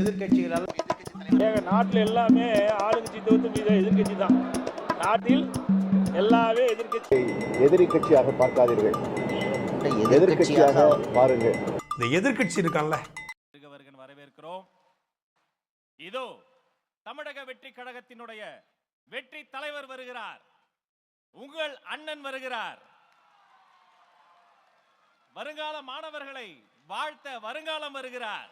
எதிர்க்கட்சிகளால் ஏங்க நாட்டில் எல்லாமே ஆளுங்கட்சி தவிர்த்து மீது எதிர்க்கட்சி தான். நாட்டில் எல்லாமே எதிர்க்கட்சி. எதிரி கட்சியாக பார்க்காதீர்கள். எதிர்க்கட்சியாக பாருங்கள். இந்த எதிர்க்கட்சி இருக்கான்ல. வருகன் வரவேற்கிறோம். இதோ தமிழக வெற்றி கழகத்தினுடைய வெற்றி தலைவர் வருகிறார். உங்கள் அண்ணன் வருகிறார். வருங்கால மாணவர்களை வாழ்த்த வருங்காலம் வருகிறார்.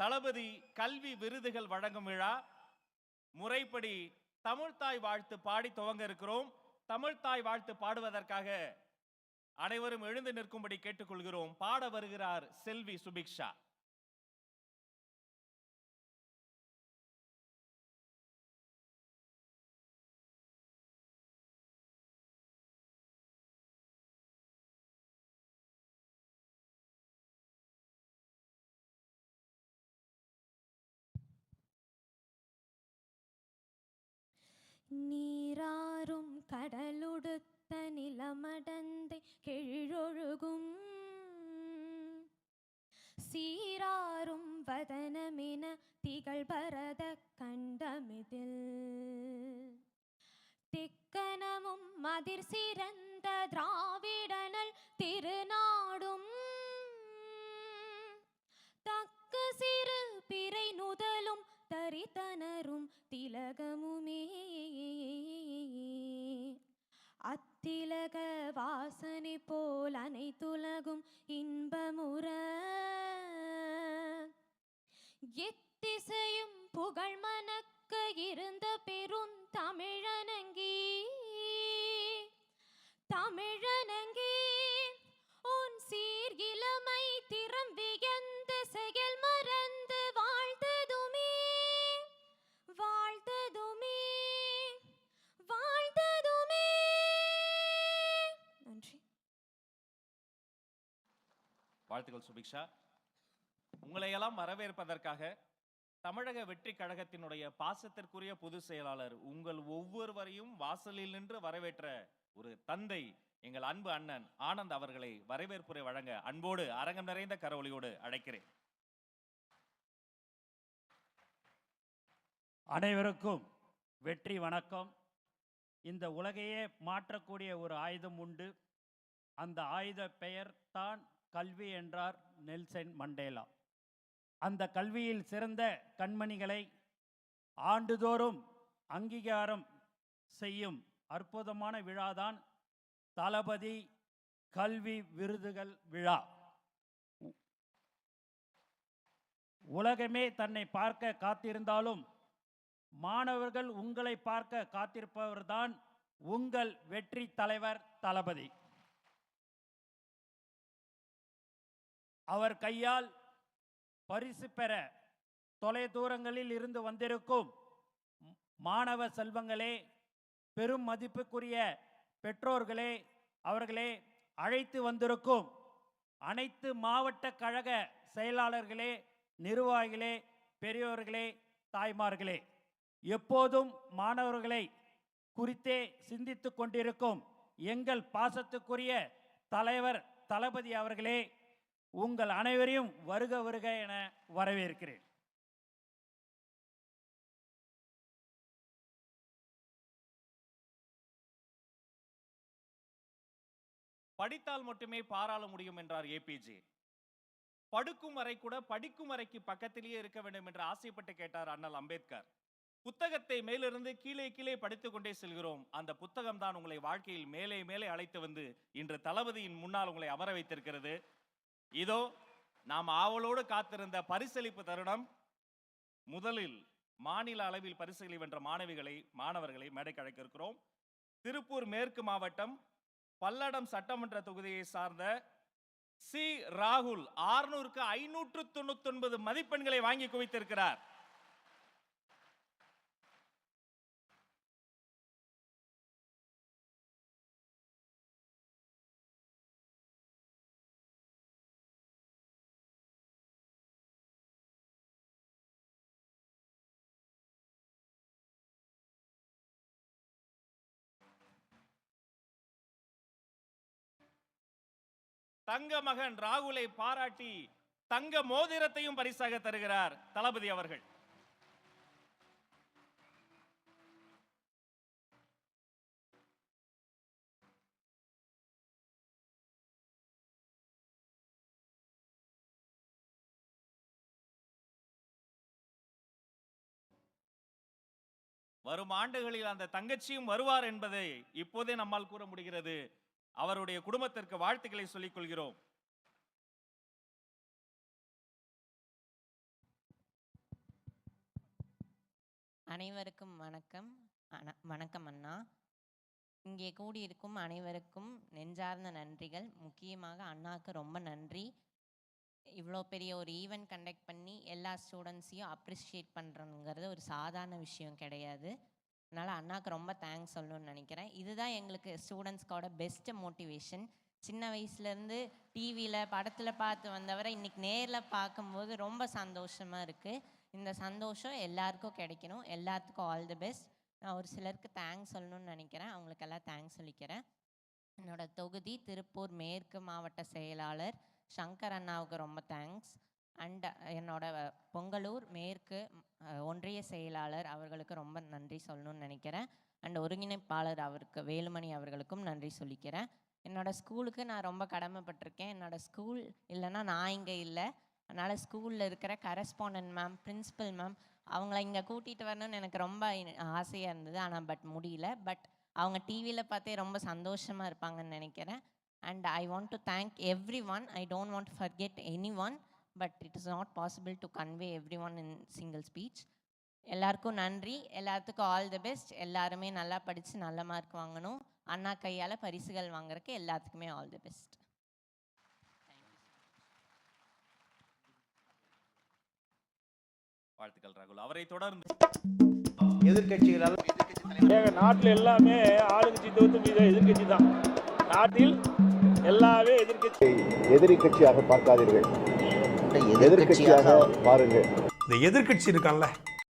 தளபதி கல்வி விருதுகள் வழங்கும் விழா. முறைப்படி தமிழ்தாய் வாழ்த்து பாடி துவங்க இருக்கிறோம். தமிழ்தாய் வாழ்த்து பாடுவதற்காக அனைவரும் எழுந்து நிற்கும்படி கேட்டுக்கொள்கிறோம். பாட வருகிறார் செல்வி சுபிக்ஷா. நீராறும் கடலுடுத்த நிலமடந்தை கெழொழுகும். சீராறும் வதனமென திகழ் பரத கண்டமிதில். திக்கனமும் மதிர் சிறந்த திராவிடனல் திருநாடும். தக்க சிறு பிறை நுதலும் தரித்தனரும் திலகமுமே. அத்திலக வாசனை போல் அனைத்துலகும் இன்பமுற. எத்திசையும் புகழ் மணக்க இருந்த பெரும் தமிழனங்கி தமிழன வாழ்த்துக்கள் சுபிக்ஷா. உங்களையெல்லாம் வரவேற்பதற்காக தமிழக வெற்றி கழகத்தினுடைய பாசத்திற்குரிய பொதுச் செயலாளர் உங்கள் ஒவ்வொருவரையும் வாசலில் நின்று வரவேற்ற ஒரு தந்தை எங்கள் அன்பு அண்ணன் ஆனந்த் அவர்களை வரவேற்புரை வழங்க அன்போடு அரங்கம் நிறைந்த கரவொலியோடு அழைக்கிறேன். அனைவருக்கும் வெற்றி வணக்கம். இந்த உலகையே மாற்றக்கூடிய ஒரு ஆயுதம் உண்டு. அந்த ஆயுத பெயர் தான் கல்வி என்றார் நெல்சன் மண்டேலா. அந்த கல்வியில் சிறந்த கண்மணிகளை ஆண்டுதோறும் அங்கீகாரம் செய்யும் அற்புதமான விழாதான் தளபதி கல்வி விருதுகள் விழா. உ- உலகமே தன்னை பார்க்க காத்திருந்தாலும் மாணவர்கள் உங்களை பார்க்க காத்திருப்பவர்தான் உங்கள் வெற்றி தலைவர் தளபதி. அவர் கையால் பரிசு பெற தொலை தூரங்களில் இருந்து வந்திருக்கும் மாணவ செல்வங்களே பெரும் மதிப்புக்குரிய பெற்றோர்களே அவர்களே அழைத்து வந்திருக்கும் அனைத்து மாவட்ட கழக செயலாளர்களே நிர்வாகிகளே பெரியோர்களே தாய்மார்களே எப்போதும் மாணவர்களை குறித்தே சிந்தித்து கொண்டிருக்கும் எங்கள் பாசத்துக்குரிய தலைவர் தளபதி அவர்களே உங்கள் அனைவரையும் வருக வருக என வரவேற்கிறேன். படித்தால் மட்டுமே பாராள முடியும் என்றார் ஏபிஜே படுக்கும் வரை கூட படிக்கும் வரைக்கு பக்கத்திலேயே இருக்க வேண்டும் என்று ஆசைப்பட்டு கேட்டார் அண்ணல் அம்பேத்கர். புத்தகத்தை மேலிருந்து கீழே கீழே படித்துக் கொண்டே செல்கிறோம். அந்த புத்தகம் தான் உங்களை வாழ்க்கையில் மேலே மேலே அழைத்து வந்து இன்று தளபதியின் முன்னால் உங்களை அமர வைத்திருக்கிறது. இதோ நாம் ஆவலோடு காத்திருந்த பரிசளிப்பு தருணம். முதலில் மாநில அளவில் பரிசுகளை வென்ற மாணவிகளை மாணவர்களை மேடைக்கு அழைக்க இருக்கிறோம். திருப்பூர் மேற்கு மாவட்டம் பல்லடம் சட்டமன்ற தொகுதியை சார்ந்த சி. ராகுல் ஆறுநூறுக்கு ஐநூற்று தொண்ணூத்தி ஒன்பது மதிப்பெண்களை வாங்கி குவித்திருக்கிறார். தங்க மகன் ராகுலை பாராட்டி தங்க மோதிரத்தையும் பரிசாக தருகிறார் தளபதி அவர்கள். வரும் ஆண்டுகளில் அந்த தங்கச்சியும் வருவார் என்பதை இப்போதே நம்மால் கூற முடிகிறது. அவருடைய குடும்பத்திற்கு வாழ்த்துக்களை சொல்லிக் கொள்கிறோம் அனைவருக்கும் வணக்கம். வணக்கம் அண்ணா. இங்கே கூடியிருக்கும் அனைவருக்கும் நெஞ்சார்ந்த நன்றிகள். முக்கியமாக அண்ணாவுக்கு ரொம்ப நன்றி. இவ்வளோ பெரிய ஒரு ஈவெண்ட் கண்டக்ட் பண்ணி எல்லா ஸ்டூடெண்ட்ஸையும் அப்ரிஷியேட் பண்ணுறோங்கிறது ஒரு சாதாரண விஷயம் கிடையாது. அதனால் அண்ணாவுக்கு ரொம்ப தேங்க்ஸ் சொல்லணும்னு நினைக்கிறேன். இதுதான் எங்களுக்கு ஸ்டூடெண்ட்ஸ்க்கோட பெஸ்ட்டு மோட்டிவேஷன் சின்ன வயசுலேருந்து டிவியில் படத்தில் பார்த்து வந்தவரை இன்றைக்கி நேரில் பார்க்கும்போது ரொம்ப சந்தோஷமாக இருக்குது இந்த சந்தோஷம் எல்லாருக்கும் கிடைக்கணும். எல்லாத்துக்கும் ஆல் தி பெஸ்ட் நான் ஒரு சிலருக்கு தேங்க்ஸ் சொல்லணும்னு நினைக்கிறேன். அவங்களுக்கெல்லாம் தேங்க்ஸ் சொல்லிக்கிறேன். என்னோடய தொகுதி திருப்பூர் மேற்கு மாவட்ட செயலாளர் சங்கர் அண்ணாவுக்கு ரொம்ப தேங்க்ஸ் அண்ட் என்னோட பொங்கலூர் மேற்கு ஒன்றிய செயலாளர் அவர்களுக்கு ரொம்ப நன்றி சொல்லணும்னு நினைக்கிறேன். அண்ட் ஒருங்கிணைப்பாளர் அவருக்கு வேலுமணி அவர்களுக்கும் நன்றி சொல்லிக்கிறேன். என்னோட ஸ்கூலுக்கு நான் ரொம்ப கடமைப்பட்டிருக்கேன். என்னோட ஸ்கூல் இல்லைன்னா நான் இங்கே இல்லை. அதனால் ஸ்கூலில் இருக்கிற கரஸ்பாண்டன்ட் மேம் பிரின்சிபல் மேம் அவங்கள இங்கே கூட்டிகிட்டு வரணும்னு எனக்கு ரொம்ப ஆசையாக இருந்தது. ஆனால் பட் முடியல. பட் அவங்க டிவியில் பார்த்தே ரொம்ப சந்தோஷமாக இருப்பாங்கன்னு நினைக்கிறேன். And I want to thank everyone I don't want forget anyone but it is not possible to convey everyone in single speech எல்லாருக்கும் நன்றி. எல்லாத்துக்கும் ஆல் தி பெஸ்ட் எல்லாருமே நல்லா படித்து நல்ல மார்க் வாங்கணும். அண்ணா கையால் பரிசுகள் வாங்குறதுக்கு எல்லாத்துக்குமே ஆல் தி பெஸ்ட் வாழ்த்துக்கள் ராகுல். அவரை தொடர்ந்து எதிர்க்கட்சிகளால் ஏங்க நாட்டில் எல்லாமே ஆளுங்கட்சி தவிர்த்து மீது எதிர்க்கட்சி தான். நாட்டில் எல்லாமே எதிர்க்கட்சி எதிரி கட்சியாக பார்க்காதீர்கள். எதிர்க்கட்சியாக பாருங்கள் இந்த எதிர்க்கட்சி இருக்கான்ல